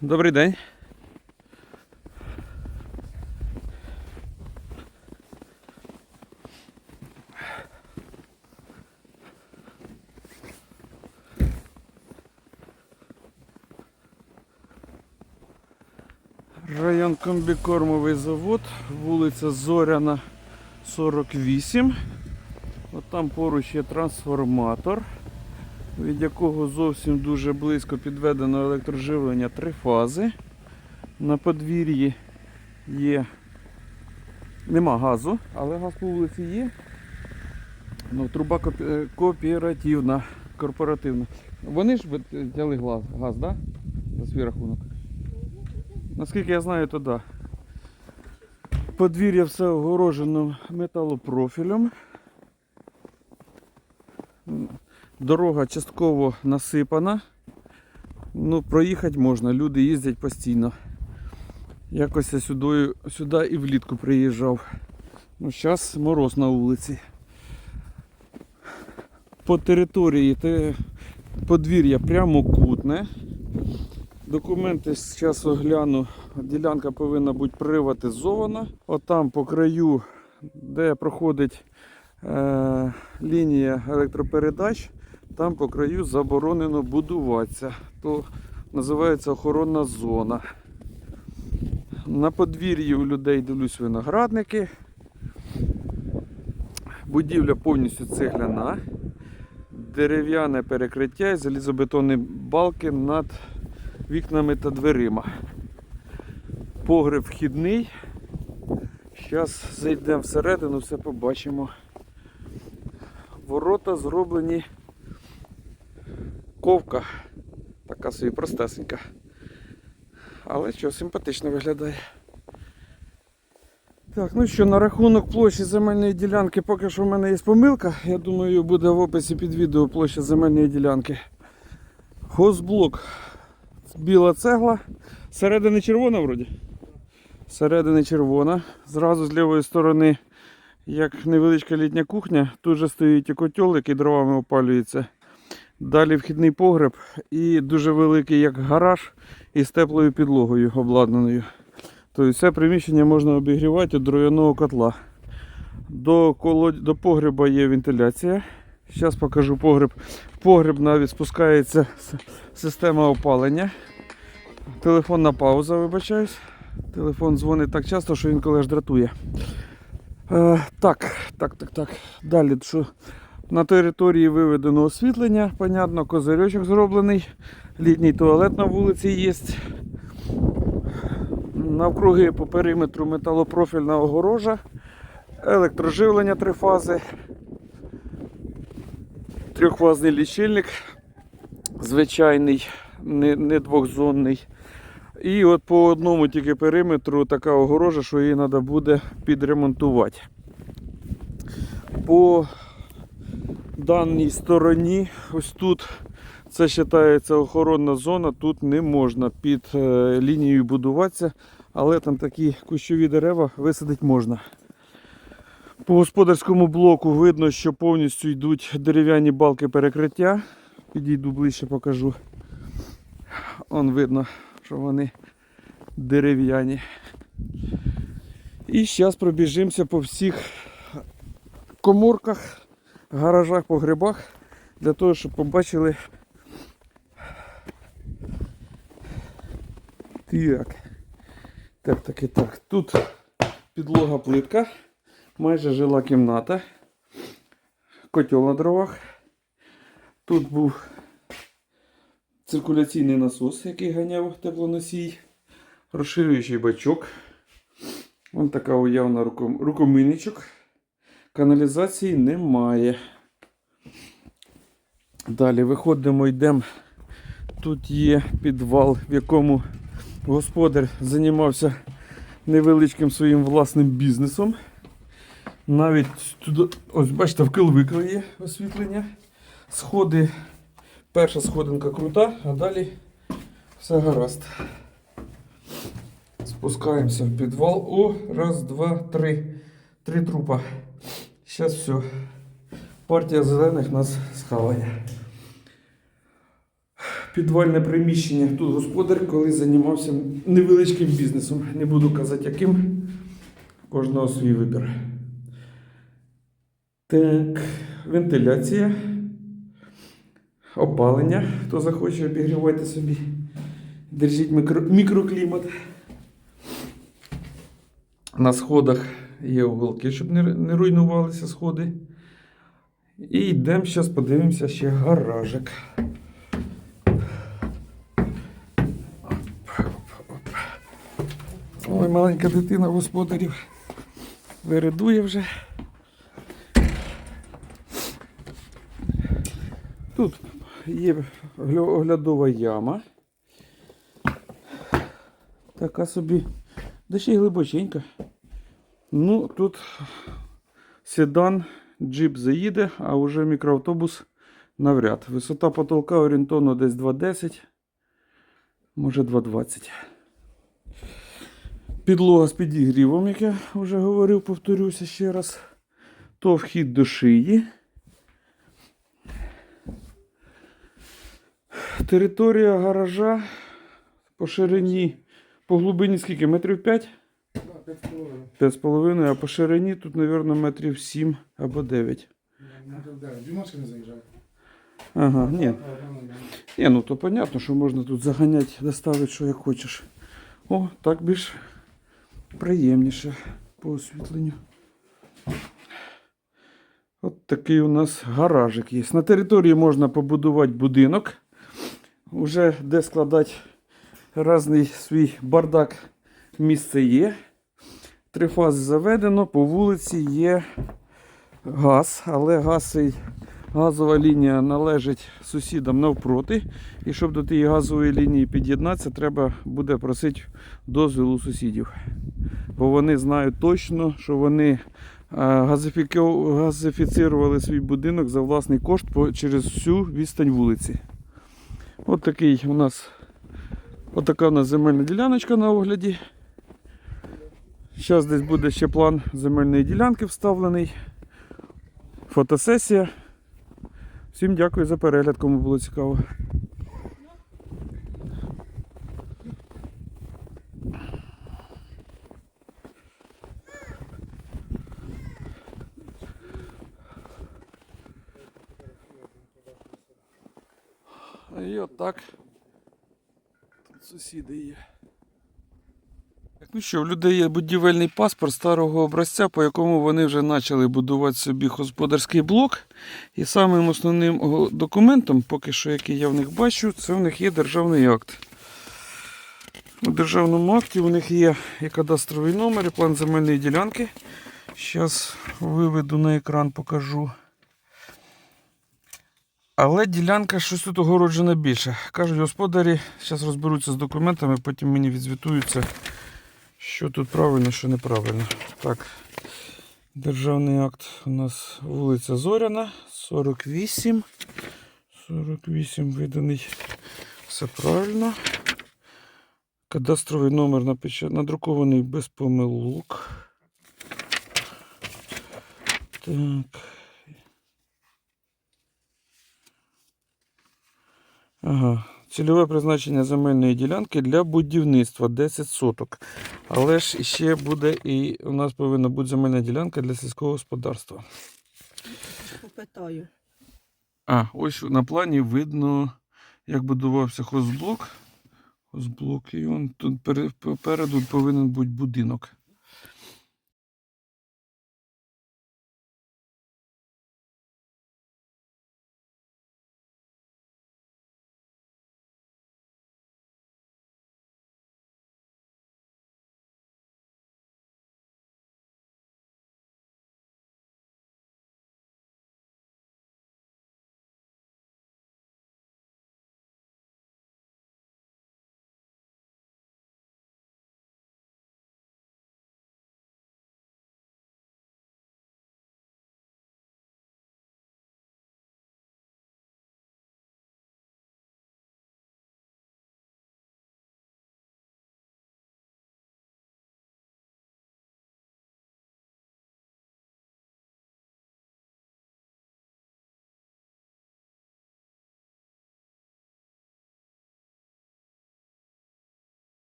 Добрий день. Район комбікормовий завод, вулиця Зоряна 48. От там поруч є трансформатор, від якого зовсім дуже близько підведено електроживлення три фази. На подвір'ї є. Нема газу, але газ по вулиці є. Ну, труба е, кооперативна, корпоративна. Вони ж взяли газ, газ да? за свій рахунок. Наскільки я знаю, то да. Подвір'я все огорожено металопрофілем. Дорога частково насипана. Ну, проїхати можна, люди їздять постійно. Якось я сюди, сюди і влітку приїжджав. Ну, зараз мороз на вулиці. По території те подвір'я прямокутне. Документи зараз огляну. Ділянка повинна бути приватизована. Отам по краю, де проходить е, лінія електропередач, там по краю заборонено будуватися. То називається охоронна зона. На подвір'ї у людей дивлюсь виноградники. Будівля повністю цегляна. Дерев'яне перекриття і залізобетонні балки над вікнами та дверима. Погреб вхідний. Зараз зайдемо всередину, все побачимо. Ворота зроблені ковка. Така собі простесенька. Але що, симпатично виглядає. Так, ну що, на рахунок площі земельної ділянки поки що в мене є помилка. Я думаю, буде в описі під відео площа земельної ділянки. Хозблок біла цегла. Середини червона вроді. Середини червона. Зразу з лівої сторони, як невеличка літня кухня, тут же стоїть і котел, який дровами опалюється. Далі вхідний погреб і дуже великий як гараж із теплою підлогою обладнаною. Тобто все приміщення можна обігрівати від дров'яного котла. До, колод... До погреба є вентиляція. Зараз покажу погреб. В погреб навіть спускається система опалення. Телефонна пауза, вибачаюсь. Телефон дзвонить так часто, що він коли аж дратує. Е, так, так, так, так. Далі що? На території виведено освітлення, понятно, козирьочок зроблений. Літній туалет на вулиці є. Навкруги по периметру металопрофільна огорожа, електроживлення три фази, трьохфазний лічильник, звичайний, не, не двохзонний. І от по одному тільки периметру така огорожа, що її треба буде підремонтувати. По даній стороні, ось тут це вважається охоронна зона, тут не можна під е, лінією будуватися, але там такі кущові дерева висадити можна. По господарському блоку видно, що повністю йдуть дерев'яні балки перекриття. Підійду ближче покажу. Он видно, що вони дерев'яні. І зараз пробіжимося по всіх коморках, гаражах, погребах, для того, щоб побачили. Так. Так, так і так. Тут підлога плитка, майже жила кімната, котел на дровах. Тут був циркуляційний насос, який ганяв теплоносій, розширюючий бачок. Ось така уявна руком... Каналізації немає. Далі виходимо, йдемо. Тут є підвал, в якому господар займався невеличким своїм власним бізнесом. Навіть туди, ось бачите, в килвиках є освітлення. Сходи, перша сходинка крута, а далі все гаразд. Спускаємося в підвал. О, раз, два, три. Три трупа. Зараз все. Партія зелених нас схаває. підвальне приміщення. Тут господар, коли займався невеличким бізнесом. Не буду казати яким. Кожного свій вибір. Так, вентиляція. Опалення. Хто захоче, обігрівайте собі. Держіть мікро, мікроклімат. На сходах є уголки, щоб не, не руйнувалися сходи. І йдемо зараз подивимося ще гаражик. Ой, маленька дитина господарів виридує вже. Тут є оглядова яма. Така собі. Да ще й глибоченька. Ну, тут седан, джип заїде, а вже мікроавтобус навряд. Висота потолка орієнтовно десь 2,10, може 2,20. Підлога з підігрівом, як я вже говорив, повторюся ще раз. То вхід до шиї. Територія гаража по ширині, по глибині скільки? Метрів 5? Да, 5,5. 5,5, а по ширині тут, мабуть, метрів 7 або 9. Метрів 9. Дві машини заїжджають. Ага, ні. Ні, ну то понятно, що можна тут заганяти, доставити, що як хочеш. О, так більш приємніше по освітленню. От такий у нас гаражик є. На території можна побудувати будинок. Уже де складати різний свій бардак місце є. Три фази заведено, по вулиці є газ, але газ газова лінія належить сусідам навпроти. І щоб до тієї газової лінії під'єднатися, треба буде просити дозвіл у сусідів. Бо вони знають точно, що вони е, газифіцирували свій будинок за власний кошт через всю відстань вулиці. От такий у нас от така у нас земельна діляночка на огляді. Зараз десь буде ще план земельної ділянки вставлений. Фотосесія. Всім дякую за перегляд, кому було цікаво. І отак. Тут сусіди є. Ну що, в людей є будівельний паспорт старого образця, по якому вони вже почали будувати собі господарський блок. І самим основним документом, поки що, який я в них бачу, це в них є державний акт. У державному акті у них є і кадастровий номер, і план земельної ділянки. Зараз виведу на екран, покажу. Але ділянка щось тут огороджена більше. Кажуть, господарі зараз розберуться з документами, потім мені відзвітуються, що тут правильно, що неправильно. Так, державний акт у нас вулиця Зоряна, 48. 48 виданий. Все правильно. Кадастровий номер напечат... надрукований без помилок. Так. Ага. Цільове призначення земельної ділянки для будівництва 10 соток. Але ж ще буде і у нас повинна бути земельна ділянка для сільського господарства. Попитаю. А, ось на плані видно, як будувався хозблок. Хозблок, і он тут пере- попереду повинен бути будинок.